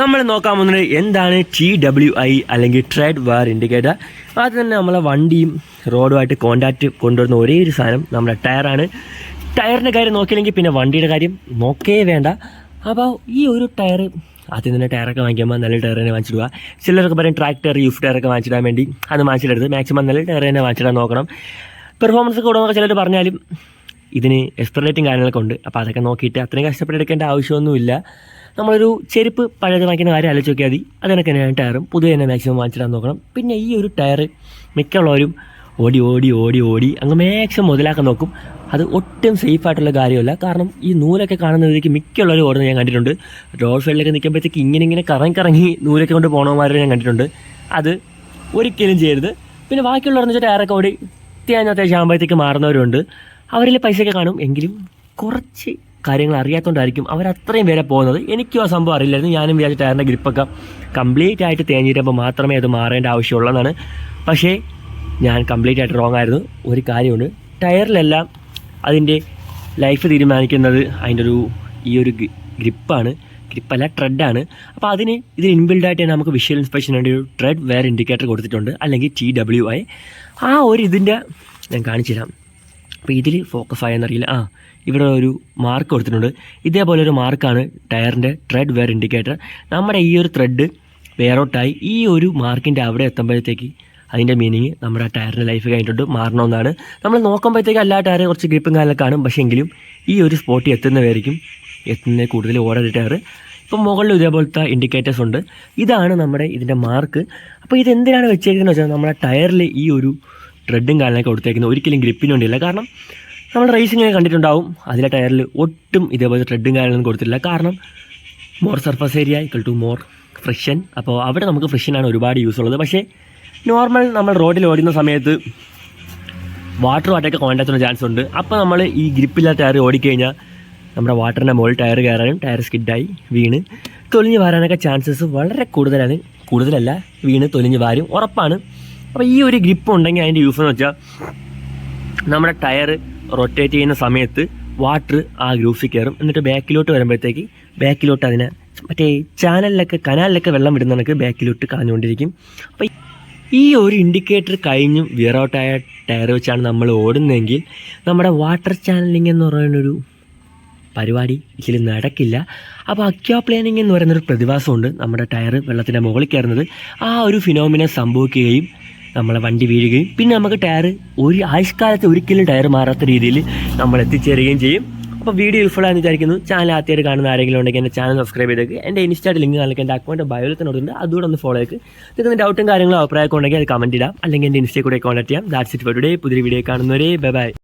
നമ്മൾ നോക്കാൻ പോകുന്നത് എന്താണ് ടി ഡബ്ല്യു ഐ അല്ലെങ്കിൽ ട്രേഡ് വാർ ഇൻഡിക്കേറ്റർ അത് തന്നെ നമ്മളെ വണ്ടിയും റോഡുമായിട്ട് കോണ്ടാക്റ്റ് കൊണ്ടുവരുന്ന ഒരേ ഒരു സാധനം നമ്മുടെ ടയറാണ് ടയറിന്റെ കാര്യം നോക്കിയില്ലെങ്കിൽ പിന്നെ വണ്ടിയുടെ കാര്യം നോക്കേ വേണ്ട. അപ്പോൾ ഈ ഒരു ടയർ ആദ്യം തന്നെ ടയറൊക്കെ വാങ്ങിക്കുമ്പോൾ നല്ല ടയർ തന്നെ വാങ്ങിച്ചിടുക. ചിലരൊക്കെ പറയും ട്രാക്ക് ടയർ യൂഫ് ടയറൊക്കെ വാങ്ങിച്ചിടാൻ വേണ്ടി അത് വാങ്ങിച്ചിടരുത് മാക്സിമം നല്ല ടയർ തന്നെ വാങ്ങിച്ചിടാൻ നോക്കണം. പെർഫോമൻസ് കൂടുന്നൊക്കെ ചിലർ പറഞ്ഞാലും ഇതിന് എക്സ്പെറേറ്റും കാര്യങ്ങളൊക്കെ ഉണ്ട്. അപ്പോൾ അതൊക്കെ നോക്കിയിട്ട് അത്രയും കഷ്ടപ്പെട്ടെടുക്കേണ്ട ആവശ്യമൊന്നുമില്ല. നമ്മളൊരു ചെരുപ്പ് പഴയത് വാങ്ങിക്കുന്ന കാര്യം ആലോചിച്ച് നോക്കിയാൽ മതി. അതിനൊക്കെ തന്നെയാണ് ടയറും പുതിയ തന്നെ മാക്സിമം വാങ്ങിച്ചിടാൻ നോക്കണം. പിന്നെ ഈ ഒരു ടയർ മിക്കുള്ളവരും ഓടി ഓടി ഓടി ഓടി അങ്ങ് മാക്സിമം മുതലാക്കാൻ നോക്കും. അത് ഒട്ടും സേഫ് ആയിട്ടുള്ള കാര്യമല്ല. കാരണം ഈ നൂലൊക്കെ കാണുന്നതിലേക്ക് മിക്കുള്ളവർ ഓടുന്നത് ഞാൻ കണ്ടിട്ടുണ്ട്. റോഡ് സൈഡിലൊക്കെ നിൽക്കുമ്പോഴത്തേക്ക് ഇങ്ങനെ ഇങ്ങനെ കറങ്ങി കറങ്ങി നൂലൊക്കെ കൊണ്ട് പോകണമാരെ ഞാൻ കണ്ടിട്ടുണ്ട്. അത് ഒരിക്കലും ചെയ്യരുത്. പിന്നെ ബാക്കിയുള്ളവരെന്ന് വെച്ചാൽ ടയറൊക്കെ ഓടി അത്യാവശ്യം അത്യാവശ്യം ആകുമ്പോഴത്തേക്ക് മാറുന്നവരുണ്ട്. അവരിൽ പൈസയൊക്കെ കാണും. എങ്കിലും കുറച്ച് കാര്യങ്ങൾ അറിയാത്തതുകൊണ്ടായിരിക്കും അവർ അത്രയും പേരെ പോകുന്നത്. എനിക്കും ആ സംഭവം അറിയില്ലായിരുന്നു. ഞാനും വിചാരിച്ച ടയറിന്റെ ഗ്രിപ്പൊക്കെ കംപ്ലീറ്റ് ആയിട്ട് തേഞ്ഞിട്ടപ്പോൾ മാത്രമേ അത് മാറേണ്ട ആവശ്യമുള്ളതാണ് പക്ഷേ ഞാൻ കംപ്ലീറ്റ് ആയിട്ട് റോങ് ആയിരുന്നു. ഒരു കാര്യമുണ്ട്. ടയറിലെല്ലാം അതിന്റെ ലൈഫ് തീരുമാനിക്കുന്നത് അതിന്റെ ഒരു ഈ ഒരു ഗ്രിപ്പാണ് ഗ്രിപ്പല്ല ട്രെഡാണ് അപ്പോൾ അതിന് ഇതിന് ഇൻബിൽഡായിട്ട് തന്നെ നമുക്ക് വിഷ്വൽ ഇൻസ്പെക്ഷൻ വേണ്ടി ഒരു ട്രെഡ് വെയർ ഇൻഡിക്കേറ്റർ കൊടുത്തിട്ടുണ്ട്. അല്ലെങ്കിൽ ടി ഡബ്ല്യു ഐ ആ ഒരു ഇതിന്റെ ഞാൻ കാണിച്ചു തരാം അപ്പോൾ ഇതിൽ ഫോക്കസ് ആയെന്നറിയില്ല ആ ഇവിടെ ഒരു മാർക്ക് കൊടുത്തിട്ടുണ്ട്. ഇതേപോലെ ഒരു മാർക്കാണ് ടയറിന്റെ ത്രെഡ് വെയർ ഇൻഡിക്കേറ്റർ നമ്മുടെ ഈ ഒരു ത്രെഡ് വേറോട്ടായി ഈ ഒരു മാർക്കിന്റെ അവിടെ എത്തുമ്പോഴത്തേക്ക് അതിന്റെ മീനിങ് നമ്മുടെ ടയറിന്റെ ലൈഫ് കഴിഞ്ഞിട്ടുണ്ട് മാറണമെന്നാണ്. നമ്മൾ നോക്കുമ്പോഴത്തേക്ക് എല്ലാ ടയറും കുറച്ച് ഗ്രിപ്പും കാലൊക്കെ കാണും. പക്ഷേ എങ്കിലും ഈ ഒരു സ്പോട്ടിൽ എത്തുന്നവരായിരിക്കും എത്തുന്ന കൂടുതൽ ഓടൊരു ടയർ ഇപ്പം മുകളിൽ ഇതേപോലത്തെ ഇൻഡിക്കേറ്റേഴ്സ് ഉണ്ട്. ഇതാണ് നമ്മുടെ ഇതിന്റെ മാർക്ക് അപ്പോൾ ഇതെന്തിനാണ് വെച്ചേക്കുന്നത് വെച്ചാൽ നമ്മുടെ ടയറിൽ ഈ ഒരു ട്രെഡും കാലിനൊക്കെ കൊടുത്തേക്കുന്നത് ഒരിക്കലും ഗ്രിപ്പിന് വേണ്ടിയില്ല. കാരണം നമ്മൾ റേസിങ്ങിനെ കണ്ടിട്ടുണ്ടാവും. അതിലെ ടയറിൽ ഒട്ടും ഇതേപോലെ ട്രെഡും കാര്യങ്ങളൊന്നും കൊടുത്തിട്ടില്ല. കാരണം more surface area equal to more friction അപ്പോൾ അവിടെ നമുക്ക് ഫ്രിക്ഷനാണ് ഒരുപാട് യൂസ് ഉള്ളത്. പക്ഷേ നോർമൽ നമ്മൾ റോഡിൽ ഓടുന്ന സമയത്ത് വാട്ടറുമായിട്ടൊക്കെ കോൺടാക്ട് ചെയ്യുന്ന ചാൻസ് ഉണ്ട്. അപ്പോൾ നമ്മൾ ഈ ഗ്രിപ്പില്ലാത്ത ടയർ ഓടിക്കഴിഞ്ഞാൽ നമ്മുടെ വാട്ടറിന്റെ മുകളിൽ ടയർ കയറാനും ടയർ സ്കിഡായി വീണ് തൊലിഞ്ഞ് വരാനൊക്കെ ചാൻസസ് വളരെ കൂടുതലാണ്. കൂടുതലല്ല വീണ് തൊലിഞ്ഞ് വാരും. ഉറപ്പാണ്. അപ്പോൾ ഈ ഒരു ഗ്രിപ്പ് ഉണ്ടെങ്കിൽ അതിന്റെ യൂസ് എന്ന് വെച്ചാൽ നമ്മുടെ ടയർ റൊട്ടേറ്റ് ചെയ്യുന്ന സമയത്ത് വാട്ടർ ആ ഗ്രൂഫിൽ കയറും. എന്നിട്ട് ബാക്കിലോട്ട് വരുമ്പോഴത്തേക്ക് ബാക്കിലോട്ട് അതിനെ മറ്റേ ചാനലിലൊക്കെ കനാലിലൊക്കെ വെള്ളം വിടുന്ന കണക്ക് ബാക്കിലോട്ട് കളഞ്ഞുകൊണ്ടിരിക്കും അപ്പോൾ ഈ ഒരു ഇൻഡിക്കേറ്റർ കഴിഞ്ഞും വിയറൗട്ടായ ടയർ വെച്ചാണ് നമ്മൾ ഓടുന്നതെങ്കിൽ നമ്മുടെ വാട്ടർ ചാനലിംഗ് എന്ന് പറയുന്നൊരു പരിപാടി ഇതിൽ നടക്കില്ല. അപ്പോൾ അക്വാപ്ലേനിങ് എന്ന് പറയുന്നൊരു പ്രതിഭാസമുണ്ട് നമ്മുടെ ടയർ വെള്ളത്തിന്റെ മുകളിൽ കയറുന്നത്. ആ ഒരു ഫിനോമിന സംഭവിക്കുകയും നമ്മളെ വണ്ടി വീഴുകയും പിന്നെ നമുക്ക് ടയർ ഒരു ആയുഷ്കാലത്ത് ഒരിക്കലും ടയർ മാറാത്ത രീതിയിൽ നമ്മൾ എത്തിച്ചേരുകയും ചെയ്യും. അപ്പോൾ വീഡിയോ യൂസ്ഫുൾ ആണെന്ന് വിചാരിക്കുന്നു. ചാനൽ ആദ്യമായിട്ട് കാണുന്ന ആരെങ്കിലും ഉണ്ടെങ്കിൽ എന്റെ ചാനൽ സബ്സ്ക്രൈബ് ചെയ്തേക്ക്. എന്റെ ഇൻസ്റ്റാഗ്രാം ലിങ്ക് കാണിക്കാൻ എന്റെ അക്കൗണ്ട് ബയോലത്തിനോടുണ്ട് അതുകൂടെ ഒന്ന് ഫോളോ ചെയ്ക്ക് നിങ്ങൾക്ക് ഡൗട്ടും കാര്യങ്ങളും അഭിപ്രായമൊക്കെ ഉണ്ടെങ്കിൽ അത് കമന്റ് ഇടാം. അല്ലെങ്കിൽ എന്റെ ഇൻസ്റ്റയിൽ കൂടെ കോൺടാക്ട് ചെയ്യാം. ദാറ്റ്സ് ഇറ്റ് ഫോർ ടുഡേ പുതിയ വീഡിയോ കാണുന്നവരെ. Bye bye